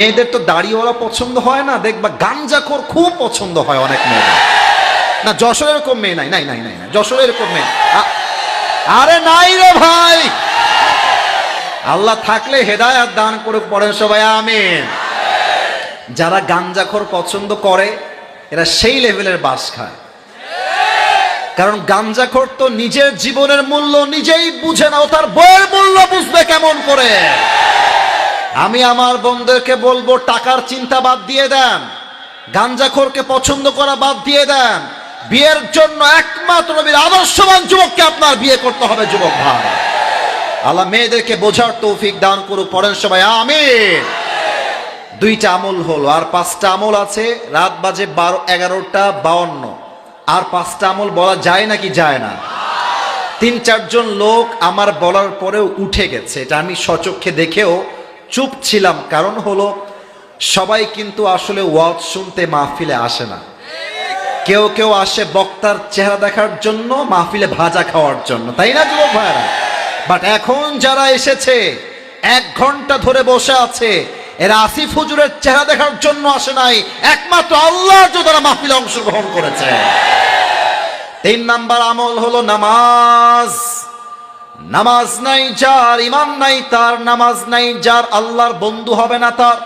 মেয়েদের তো দাড়িওয়ালা পছন্দ হয় না, দেখবা গাঞ্জাখোর খুব পছন্দ হয় অনেক মেয়েদের। না যশোর এরকম মেয়ে নাই নাই নাই নাই নাই যশোর এরকম মেয়ে। আরে নাই রে ভাই! আল্লাহ থাকলে হেদায়াত দান করে পড়েন সবাই, আমিন। যারা গাঞ্জাখোর পছন্দ করে, এরা সেই লেভেলের বাস খায়। কারণ গাঞ্জাখোর তো নিজের জীবনের মূল্য নিজেই বুঝে না, ও তার বইয়ের মূল্য বুঝবে কেমন করে। আমি আমার বন্ধুদেরকে বলব, টাকার চিন্তা বাদ দিয়ে দেন। গাঞ্জাখোরকে পছন্দ করা বাদ দিয়ে দেন। বিয়ের জন্য একমাত্র নবীর আদর্শবান যুবককে আপনার বিয়ে করতে হবে, যুবক ভাই। আল্লাহ মেয়েদেরকে বোঝার তৌফিক দান করুক, পড়েন সবাই, আমিন। দুইটা আমল হলো, আর পাঁচটা আমল আছে, রাত বাজে বারো এগারোটা বাউন্ন। আর পাঁচটা আমল বলা যায় নাকি যায় না? তিন চারজন লোক আমার বলার পরেও উঠে গেছে, এটা আমি সচক্ষে দেখেও চুপ ছিলাম, কারণ হলো সবাই কিন্তু আসলে ওয়াজ শুনতে মাহফিলে আসে না। কেউ কেউ আসে বক্তার চেহারা দেখার জন্য, মাহফিলে ভাজা খাওয়ার জন্য। তাই না, যুবক ভাইরা বাট এখন যারা এসেছে, এক ঘণ্টা ধরে বসে আছে, এরা আসিফ হুজুরের চেহারা দেখার জন্য আসে নাই। একমাত্র আল্লাহর জন্য তারা মাহফিলে অংশগ্রহণ করেছে। তিন নাম্বার আমল হলো নামাজ। নামাজ নাই, যার ইমান নাই, তার নামাজ নাই, যার আল্লাহর বন্ধু হবে না তার।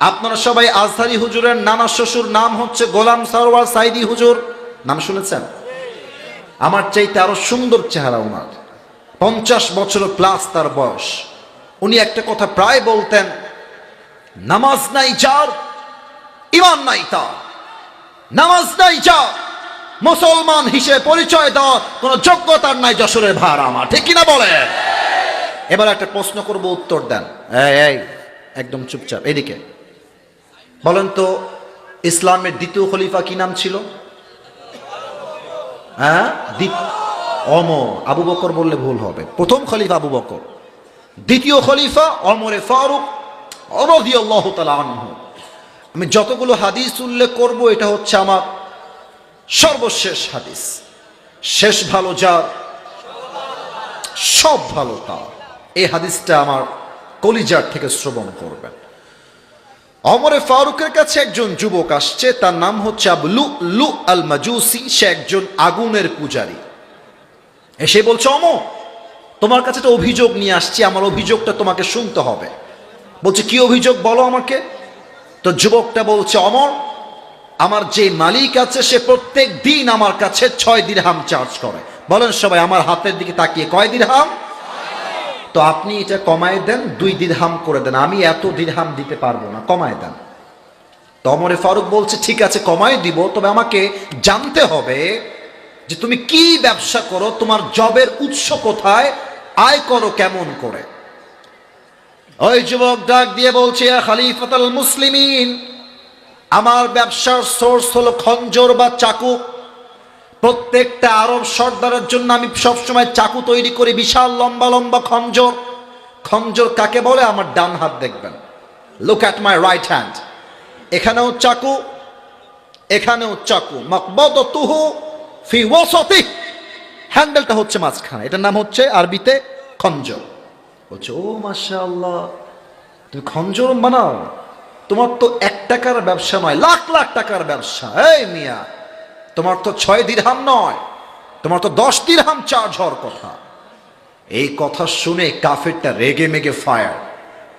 আপনারা সবাই আজহারি হুজুরের নানা শ্বশুর, নাম হচ্ছে গোলাম সারোয়ার সাইদি হুজুর। নাম শুনেছেন? আমার চাইতে আরও সুন্দর চেহারা ওনার। পঞ্চাশ বছর প্লাস তার বয়স। উনি একটা কথা প্রায় বলতেন, নামাজ নাই, যার ইমান নাই তার। নামাজ নাই, যার মুসলমান হিসেবে পরিচয় দেওয়ার কোনো যোগ্যতার নাই যশোরের ভার আমার। ঠিক কিনা বলে? এবার একটা প্রশ্ন করব, উত্তর দেন। এই একদম চুপচাপ, এদিকে। বলেন তো, ইসলামের দ্বিতীয় খলিফা কি নাম ছিল? হ্যাঁ? অমর, আবু বকর বললে ভুল হবে। প্রথম খলিফা আবু বকর। দ্বিতীয় খলিফা অমরে ফারুক তাআলা আনহু। আমি যতগুলো হাদিস উল্লেখ করব, এটা হচ্ছে আমার সর্বশেষ হাদিস। শেষ ভালো যার, সব ভালো তার। এই হাদিসটা আমার কলিজার থেকে শ্রবণ করবেন। অমরে ফারুকের কাছে একজন যুবক আসছে, তার নাম হচ্ছে আবলু লু আল মাজুসি সে একজন আগুনের পূজারী। এসে বলছে, অমর, তোমার কাছে একটা অভিযোগ নিয়ে আসছি, আমার অভিযোগটা তোমাকে শুনতে হবে। বলছে, কি অভিযোগ বলো আমাকে? তো যুবকটা বলছে, অমর আমার যে মালিক আছে, সে প্রত্যেক দিন আমার কাছে ছয় দিরহাম চার্জ করে। বলেন সবাই, আমার হাতের দিকে তাকিয়ে কয় দিরহাম? তো আপনি এটা কমায় দেন, দুই দিরহাম করে দেন। আমি এত দিরহাম দিতে পারব না, কমায় দেন। তমরে ফারুক বলছে, ঠিক আছে, কমায় দিব, তবে আমাকে জানতে হবে যে তুমি কি ব্যবসা করো, তোমার জবের উৎস কোথায়, আয় করো কেমন করে? ওই যুবক ডাক দিয়ে বলছে খালিফাতাল মুসলিমিন আমার ব্যবসার সোর্স হলো খঞ্জর বা চাকু। প্রত্যেকটা আরব সর্দারের জন্য আমি সবসময় চাকু তৈরি করি, বিশাল লম্বা লম্বা খঞ্জর। খঞ্জর কাকে বলে? আমার ডান হাত দেখবেন। Look at my right hand এখানেও চাকু এখানেও চাকু। মকবদ তুহু ফি ওয়াসতি হ্যান্ডেলটা হচ্ছে মাঝখানে। এটার নাম হচ্ছে আরবিতে খঞ্জর। বলছে, ও মাশাআল্লাহ, তুমি খঞ্জর বানাও? তোমার তো এক টাকার ব্যবসা নয়, লাখ লাখ টাকার ব্যবসা। এই মিয়া, তোমার তো ছয় দিরহাম নয়, তোমার তো দশ দিরহাম চার্জ হওয়ার কথা। এই কথা শুনে কাফেরটা রেগে মেগে ফায়ার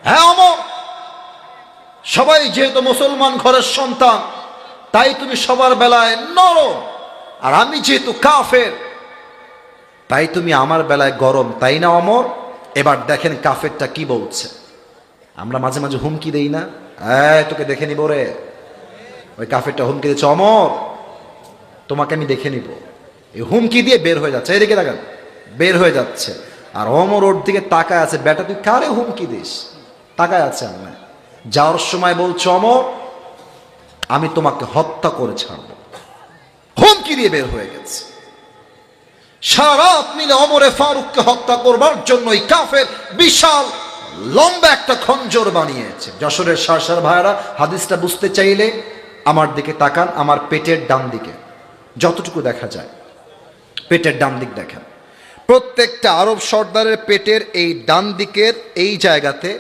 হ্যাঁ অমর, সবাই যেহেতু মুসলমান ঘরের সন্তান, তাই তুমি সবার বেলায় নরম। আর আমি যেহেতু কাফের, তাই তুমি আমার বেলায় গরম, তাই না, অমর? এবার দেখেন কাফেরটা কি বলছে। আমরা মাঝে মাঝে হুমকি দেই না। তোকে দেখে নিব রে। ওই কাফেরটা হুমকি দিচ্ছে, অমর, তোমাকে আমি দেখে নিব। এই হুমকি দিয়ে বের হয়ে যাচ্ছে, এদিকে দেখেন, বের হয়ে যাচ্ছে। আর অমর ওর দিকে তাকায় আছে, বেটা, তুই কারে হুমকি দিস? তাকায় আছে আমরা। যাওয়ার সময় বলছে, অমর, আমি তোমাকে হত্যা করে ছাড়বো। হুমকি দিয়ে বের হয়ে গেছে। সারা রাত মিলে অমরে ফারুককে হত্যা করবার জন্য এই কাফের বিশাল লম্বা একটা খঞ্জর বানিয়েছে। যশোরের সার সার ভাইয়ারা হাদিসটা বুঝতে চাইলে আমার দিকে তাকান, আমার পেটের ডান দিকে। যতটুকু দেখা যায়, পেটের ডান দিক দেখেন। প্রত্যেকটা আরব সর্দারের পেটের এই ডান দিকের এই জায়গাতে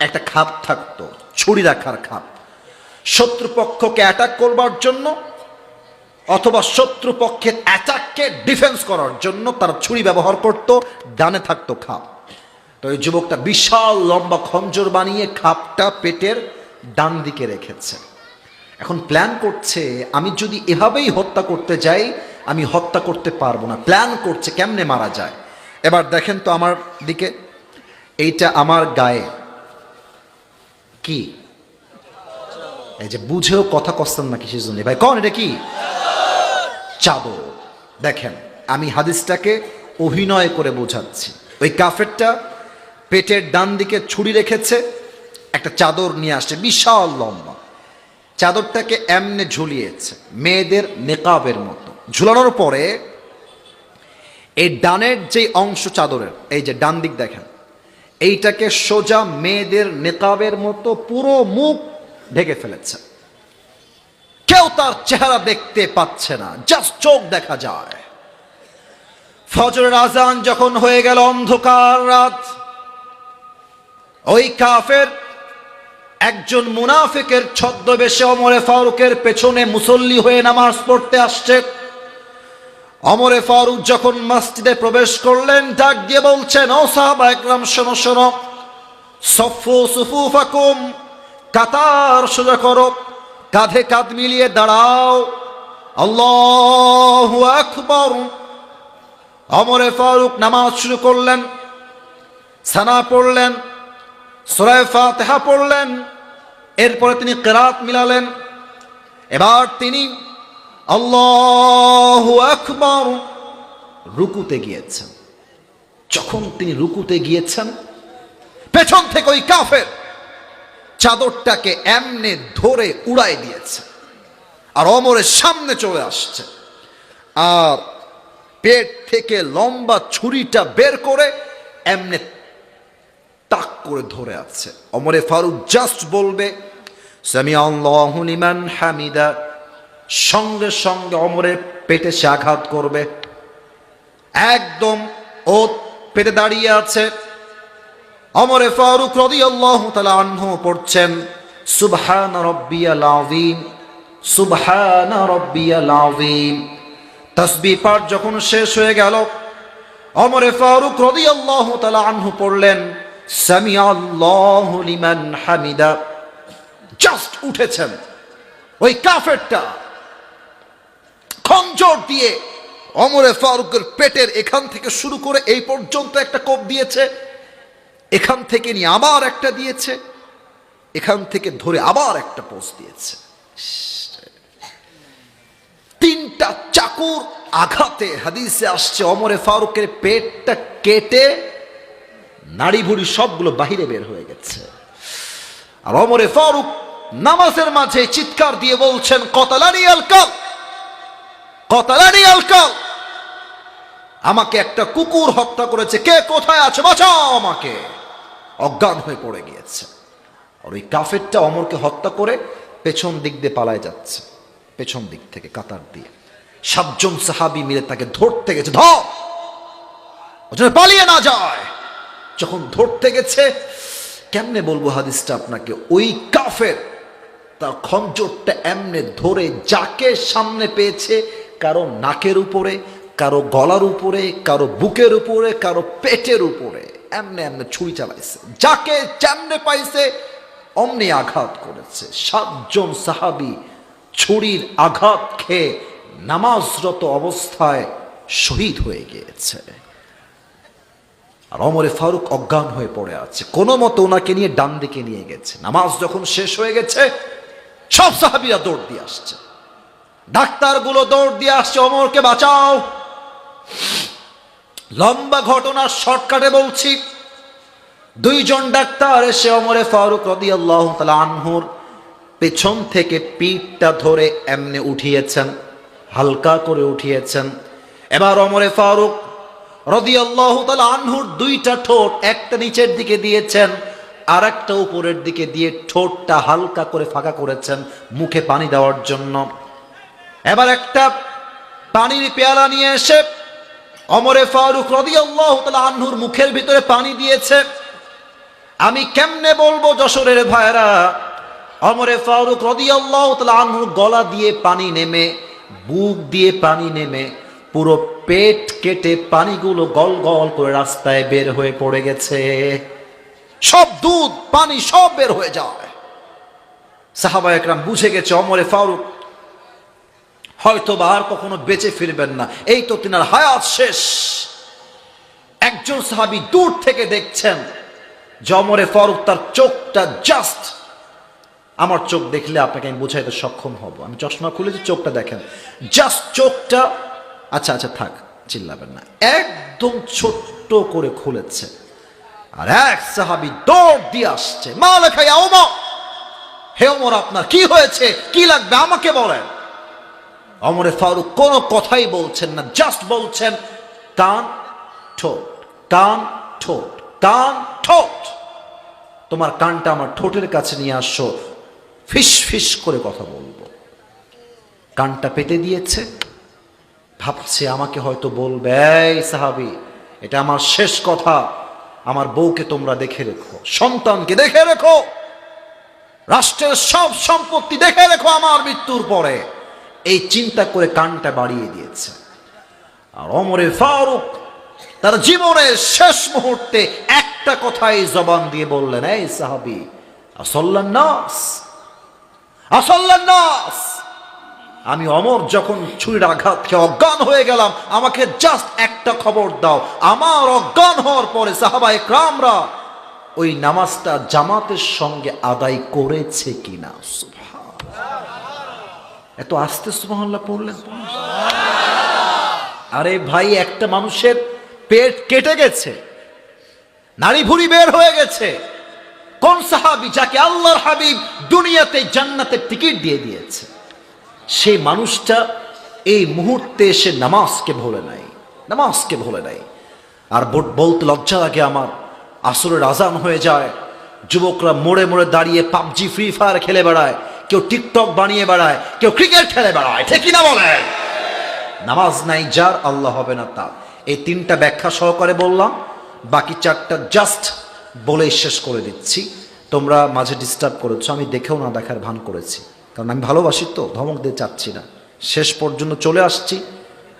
একটা খাপ থাকতো, ছুরি রাখার খাপ। শত্রুপক্ষকে অ্যাটাক করবার জন্য অথবা শত্রুপক্ষের অ্যাটাককে ডিফেন্স করার জন্য তারা ছুরি ব্যবহার করত, ডানে থাকতো খাপ। তো ওই যুবকটা বিশাল লম্বা খঞ্জর বানিয়ে খাপটা পেটের ডান দিকে রেখেছে। এখন প্ল্যান করছে, আমি যদি এভাবেই হত্যা করতে যাই, আমি হত্যা করতে পারব না। প্ল্যান করছে কেমনে মারা যায়? এবার দেখেন তো আমার দিকে, এইটা আমার গায়ে। কি? এই যে বুঝেও কথা কস্তেন না কিসের জন্য ভাই, কন এটা কি? চাদর। দেখেন, আমি হাদিসটাকে অভিনয় করে বোঝাচ্ছি। ওই কাফেরটা পেটের ডান দিকে ছুরি রেখেছে, একটা চাদর নিয়ে আসছে, বিশাল লম্বা। চাদরটাকে এমনে ঝুলিয়েছে, মেয়েদের নেকাবের মতো। ঝুলানোর পরে এই ডানের যে অংশ চাদরের, এই যে ডান দিক দেখেন, এইটাকে সোজা মেয়েদের নেকাবের মতো পুরো মুখ ঢেকে ফেলেছে। কেউ তার চেহারা দেখতে পাচ্ছে না, জাস্ট চোখ দেখা যায়। ফজরের আজান যখন হয়ে গেল অন্ধকার রাত ওই কাফের একজন মুনাফিকের ছদ্মবেশে অমরে ফারুকের পেছনে মুসল্লি হয়ে নামাজ পড়তে আসছে। অমরে ফারুক যখন মসজিদে প্রবেশ করলেন, ডাক দিয়ে বলছেন, ও সাহাবা একরাম, শোনো শোনো। সফু সুফু ফাকুম কাতার সোজা করো। কাঁধে কাঁধ মিলিয়ে দাঁড়াও। আল্লাহ আকবর। অমরে ফারুক নামাজ শুরু করলেন, সানা পড়লেন। সুরায় ফাতেহা পড়লেন, এরপরে তিনি কেরাত মিলালেন। এবার তিনি আল্লাহ আকবর রুকুতে গিয়েছেন। যখন তিনি রুকুতে গিয়েছেন, পেছন থেকে ওই কাফের চাদরটাকে এমনে ধরে উড়াই দিয়েছে আর অমরের সামনে চলে আসছে। আর পেট থেকে লম্বা ছুরিটা বের করে এমনে করে ধরে আছে। অমরে ফারুক জাস্ট বলবে আল্লাহু হামিদা। সঙ্গে সঙ্গে অমরের পেটে সে আঘাত করবে। একদম ও পেটে দাঁড়িয়ে আছে। অমরে ফারুক রাদিয়াল্লাহু তাআলা আনহু পড়ছেন, সুবহান রাব্বিয়াল আযীম, সুবহান রাব্বিয়াল আযীম। তাসবিহ পাঠ যখন শেষ হয়ে গেল, অমরে ফারুক রাদিয়াল্লাহু তাআলা আনহু পড়লেন সামি আল্লাহু হামিদা। জাস্ট উঠেছেন। ওই কাফেরটা খঞ্জর দিয়ে অমরে ফারুকের পেটের এখান থেকে শুরু করে এই পর্যন্ত একটা কোপ দিয়েছে। এখান থেকে নিয়ে আবার একটা দিয়েছে। এখান থেকে ধরে আবার একটা পোস্ট দিয়েছে। তিনটা চাকুর আঘাতে হাদিসে আসছে, অমরে ফারুকের পেটটা কেটে নাড়ি ভুড়ি সবগুলো বাহিরে বের হয়ে গেছে। আর অমরে ফারুক নামাজের মাঝে চিৎকার দিয়ে বলছেন, কতালানি আলকাল কতালানি আলকাল আমাকে একটা কুকুর হত্যা করেছে, কে কোথায় আছে বাঁচাও আমাকে। অজ্ঞান হয়ে পড়ে গিয়েছে। আর ওই কাফেরটা অমরকে হত্যা করে পেছন দিক দিয়ে পালায় যাচ্ছে, পেছন দিক থেকে কাতার দিয়ে। সাতজন সাহাবি মিলে তাকে ধরতে গেছে, ধর! পালিয়ে না যায়। যখন ধরতে গেছে, কেমনে বলব হাদিসটা আপনাকে? ওই কাফের তার খঞ্জরটা এমনে ধরে যাকে সামনে পেয়েছে, কারও নাকের উপরে, কারও গলার উপরে, কারও বুকের উপরে, কারও পেটের উপরে, এমনে এমনে ছুরি চালাইছে। যাকে যেমনে পাইছে, অমনি আঘাত করেছে। সাতজন সাহাবি ছুরির আঘাত খেয়ে নামাজরত অবস্থায় শহীদ হয়ে গিয়েছে। আর অমরে ফারুক অজ্ঞান হয়ে পড়ে আছে। কোনো মতো ওনাকে নিয়ে ডান দিকে নিয়ে গেছে। নামাজ যখন শেষ হয়ে গেছে, সব সাহাবিরা দৌড় দিয়ে আসছে। ডাক্তারগুলো দৌড় দিয়ে আসছে, অমরকে বাঁচাও। লম্বা ঘটনা শর্টকাটে বলছি, দুইজন ডাক্তার এসে অমরে ফারুক রদি আল্লাহ আনহুর পেছন থেকে পিঠটা ধরে এমনে উঠিয়েছেন, হালকা করে উঠিয়েছেন। এবার অমরে ফারুক রদি আল্লাহ আনহুর দুইটা ঠোঁট একটা নিচের দিকে দিয়েছেন আর একটা উপরের দিকে দিয়ে ঠোঁটটা হালকা করে ফাঁকা করেছেন মুখে পানি দেওয়ার জন্য। এবার একটা পানির পেয়ালা নিয়ে এসে অমরে ফারুক রদি আল্লাহ আনহুর মুখের ভিতরে পানি দিয়েছে। আমি কেমনে বলব যশোরের ভাইরা অমরে ফারুক রদিয়াল্লাহ তাআলা আনহুর গলা দিয়ে পানি নেমে, বুক দিয়ে পানি নেমে পুরো পেট কেটে পানিগুলো গল গল করে রাস্তায় বের হয়ে পড়ে গেছে। সব দুধ, পানি সব বের হয়ে যায়। সাহাবা একরাম বুঝে গেছে, অমরে ফারুক হয়তো বা আর কখনো বেঁচে ফিরবেন না। এই তো তিনার হায়াত শেষ। একজন সাহাবি দূর থেকে দেখছেন জমরে ফারুক তার চোখটা জাস্ট আমার চোখ দেখলে আপনাকে আমি বোঝাইতে সক্ষম হব। আমি চশমা খুলেছি চোখটা দেখেন জাস্ট চোখটা আচ্ছা আচ্ছা থাক, চিল্লাবেন না। একদম ছোট্ট করে খুলেছে। আর এক সাহাবি দৌড় দিয়ে আসছে। মা লেখাই হে অমর আপনার কি হয়েছে? কি লাগবে? আমাকে বলেন। অমরে ফারুক কোনো কথাই বলছেন না, জাস্ট বলছেন, কান ঠোঁট কান ঠোঁট কান ঠোঁট। তোমার কানটা আমার ঠোঁটের কাছে নিয়ে আসো। ফিস ফিস করে কথা বলব। কানটা পেতে দিয়েছে। ভাবছে, আমাকে হয়তো বলবে, এই সাহাবি, এটা আমার শেষ কথা। আমার বউকে তোমরা দেখে রেখো, সন্তানকে দেখে রেখো। রাষ্ট্রের সব সম্পত্তি দেখে রেখো আমার মৃত্যুর পরে। এই চিন্তা করে কানটা বাড়িয়ে দিয়েছে। আর অমরে ফারুক তার জীবনের শেষ মুহূর্তে একটা কথাই জবান দিয়ে বললেন, এই সাহাবি, আসল্লান নাস আসল্লান নাস। আমি অমর যখন ছুরির আঘাত খেয়ে অজ্ঞান হয়ে গেলাম, আমাকে জাস্ট একটা খবর দাও। আমার অজ্ঞান হওয়ার পরে সাহাবা একরামরা ওই নামাজটা জামাতের সঙ্গে আদায় করেছে কিনা? এত আস্তে সুবহানাল্লাহ পড়লেন? আরে ভাই, একটা মানুষের পেট কেটে গেছে নারী ভুড়ি বের হয়ে গেছে। কোন সাহাবি যাকে আল্লাহর হাবিব দুনিয়াতে জান্নাতের টিকিট দিয়ে দিয়েছে? সেই মানুষটা এই মুহূর্তে এসে নামাজকে ভোলে নাই, নামাজকে ভোলে নাই। আর বলতে লজ্জা লাগে আমার, আসরের আজান হয়ে যায়, যুবকরা মোড়ে মোড়ে দাঁড়িয়ে পাবজি, ফ্রি ফায়ার খেলে বেড়ায়, কেউ টিকটক বানিয়ে বেড়ায়, কেউ ক্রিকেট খেলে বেড়ায়, ঠিক না বলে নামাজ নাই, যার আল্লাহ হবে না তার। এই তিনটা ব্যাখ্যা সহকারে বললাম, বাকি চারটা জাস্ট বলে শেষ করে দিচ্ছি। তোমরা মাঝে ডিস্টার্ব করেছ, আমি দেখেও না দেখার ভান করেছি। কারণ আমি ভালোবাসি তো, ধমক দিয়ে চাচ্ছি না। শেষ পর্যন্ত চলে আসছি,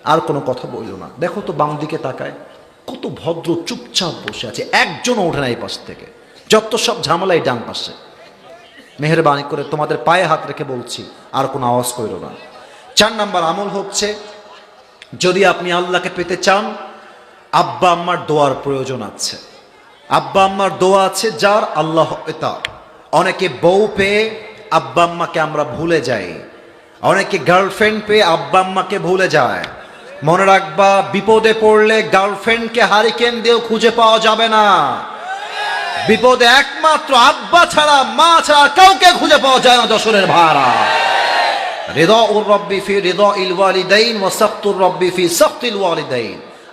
আর কোনো কথা বলল না। দেখো তো বাম দিকে তাকায়, কত ভদ্র চুপচাপ বসে আছে, একজনও ওঠে না এই পাশ থেকে। যত সব ঝামেলাই ডান পাশে। মেহরবানি করে তোমাদের পায়ে হাত রেখে বলছি, আর কোনো আওয়াজ করো না। চার নাম্বার আমল হচ্ছে, যদি আপনি আল্লাহকে পেতে চান, আব্বা আম্মার দোয়ার প্রয়োজন আছে। আব্বা আম্মার দোয়া আছে যার আল্লাহ তার অনেকে বউ পেয়ে আব্বা আম্মাকে আমরা ভুলে যাই। অনেকে গার্লফ্রেন্ড পেয়ে আব্বা আম্মাকে ভুলে যায়। মনে রাখবা, বিপদে পড়লে গার্লফ্রেন্ডকে হারিকেন দিয়েও খুঁজে পাওয়া যাবে না। বিপদে একমাত্র আব্বা ছাড়া, মা ছাড়া কাউকে খুঁজে পাওয়া যায় না যশোরের ভাড়া।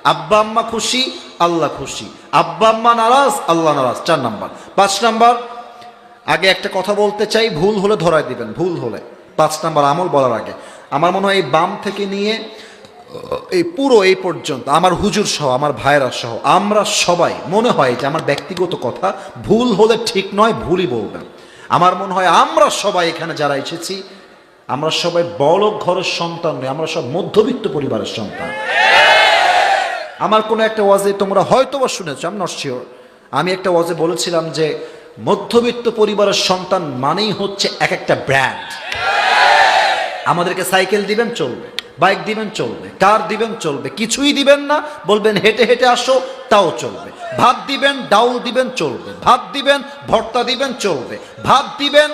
আব্বা আম্মা খুশি, আল্লাহ খুশি। আব্বা আম্মা নারাজ, আল্লাহ নারাজ। চার নাম্বার। পাঁচ নাম্বার আগে একটা কথা বলতে চাই, ভুল হলে ধরায় দিবেন, ভুল হলে। পাঁচ নাম্বার আমল বলার আগে। আমার মনে হয় এই বাম থেকে নিয়ে এই পুরো এই পর্যন্ত, আমার হুজুর সহ, আমার ভাইরা সহ, আমরা সবাই, মনে হয় যে আমার ব্যক্তিগত কথা, ভুল হলে ঠিক নয়, ভুলই বলবেন। আমার মনে হয় আমরা সবাই এখানে যারা এসেছি, আমরা সবাই বড় ঘরের সন্তান নই, আমরা সব মধ্যবিত্ত পরিবারের সন্তান। আমার কোনো একটা ওয়াজে তোমরা হয়তো বা শুনেছো আমি নট শিওর আমি একটা ওয়াজে বলেছিলাম যে মধ্যবিত্ত পরিবারের সন্তান মানেই হচ্ছে এক একটা ব্র্যান্ড। আমাদেরকে সাইকেল দিবেন, চলবে। বাইক দিবেন, চলবে। কার দিবেন, চলবে। কিছুই দিবেন না, বলবেন হেঁটে হেঁটে আসো, তাও চলবে। ভাত দিবেন, ডাউল দিবেন, চলবে। ভাত দিবেন, ভর্তা দিবেন, চলবে। ভাত দিবেন,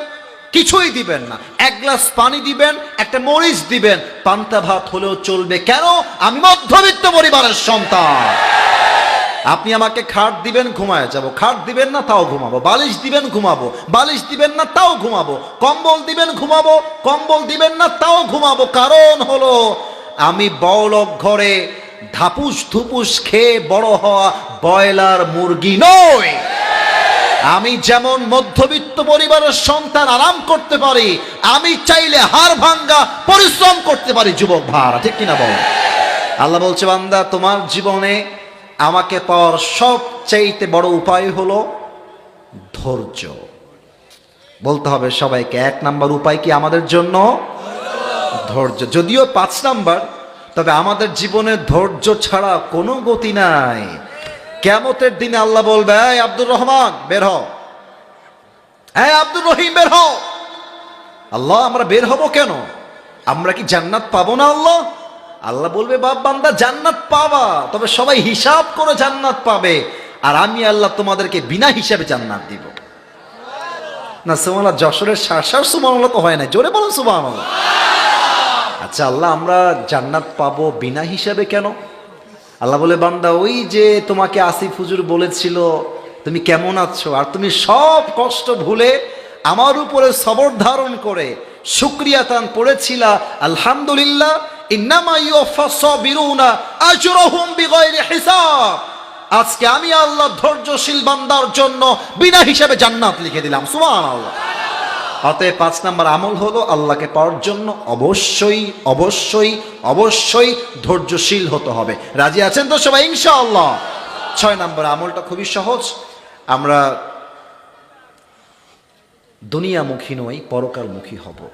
কিছুই দিবেন না। এক গ্লাস পানি দিবেন, একটা মরিচ দিবেন। পান্তা ভাত হলেও চলবে। কেন? আমি মধ্যবিত্ত পরিবারের সন্তান। আপনি আমাকে খাট দিবেন, ঘুমায় যাব। খাট দিবেন না, তাও ঘুমাবো। বালিশ দিবেন, ঘুমাবো। বালিশ দিবেন না, তাও ঘুমাবো। কম্বল দিবেন, ঘুমাবো। কম্বল দিবেন না, তাও ঘুমাবো। কারণ হলো, আমি বড়লোক ঘরে ধাপুস ধুপুস খেয়ে বড় হওয়া বয়লার মুরগি নই। আমি যেমন মধ্যবিত্ত পরিবারের সন্তান আরাম করতে পারি, আমি চাইলে হাড় ভাঙ্গা পরিশ্রম করতে পারি, যুবক ভাড়া। ঠিক কিনা বল? আল্লাহ বলছে, বান্দা, তোমার জীবনে আমাকে পাওয়ার সবচাইতে বড় উপায় হলো ধৈর্য। বলতে হবে সবাইকে, এক নাম্বার উপায় কি আমাদের জন্য? ধৈর্য। যদিও পাঁচ নাম্বার, তবে আমাদের জীবনে ধৈর্য ছাড়া কোনো গতি নাই। কেমতের দিনে আল্লাহ বলবে আব্দুর রহমান, বের হও। হ্যাঁ আব্দুর রহিম, বের হও। আল্লাহ, আমরা বের হব কেন? আমরা কি জান্নাত পাবো না আল্লাহ? আল্লাহ বলবে, বাপ বান্দা, জান্নাত পাবা, তবে সবাই হিসাব করে জান্নাত পাবে, আর আমি আল্লাহ তোমাদেরকে বিনা হিসাবে জান্নাত দিব। না সুমাল্লাহ যশোরের শাসার সুমাল্লাহ তো হয় না জোরে বলুন সুমাল্লাহ আচ্ছা আল্লাহ, আমরা জান্নাত পাবো বিনা হিসাবে কেন? আল্লাহ বলে, বান্দা, ওই যে তোমাকে আসিফ হুজুর বলেছিল, তুমি কেমন আছো? আর তুমি সব কষ্ট ভুলে আমার উপরে সবর ধারণ করে শুক্রিয়া তান পড়েছিলা আলহামদুলিল্লাহ আজকে আমি আল্লাহ ধৈর্যশীল বান্দার জন্য বিনা হিসাবে জান্নাত লিখে দিলাম, সুবহানাল্লাহ। অতএব পাঁচ নাম্বার আমল হলো আল্লাহকে পাওয়ার জন্য অবশ্যই অবশ্যই অবশ্যই ধৈর্যশীল হতে হবে। রাজি আছেন তো সবাই? ইনশাআল্লাহ। ছয় নাম্বার আমলটা খুবই সহজ। আমরা দুনিয়ামুখী নই পরকারমুখী হব।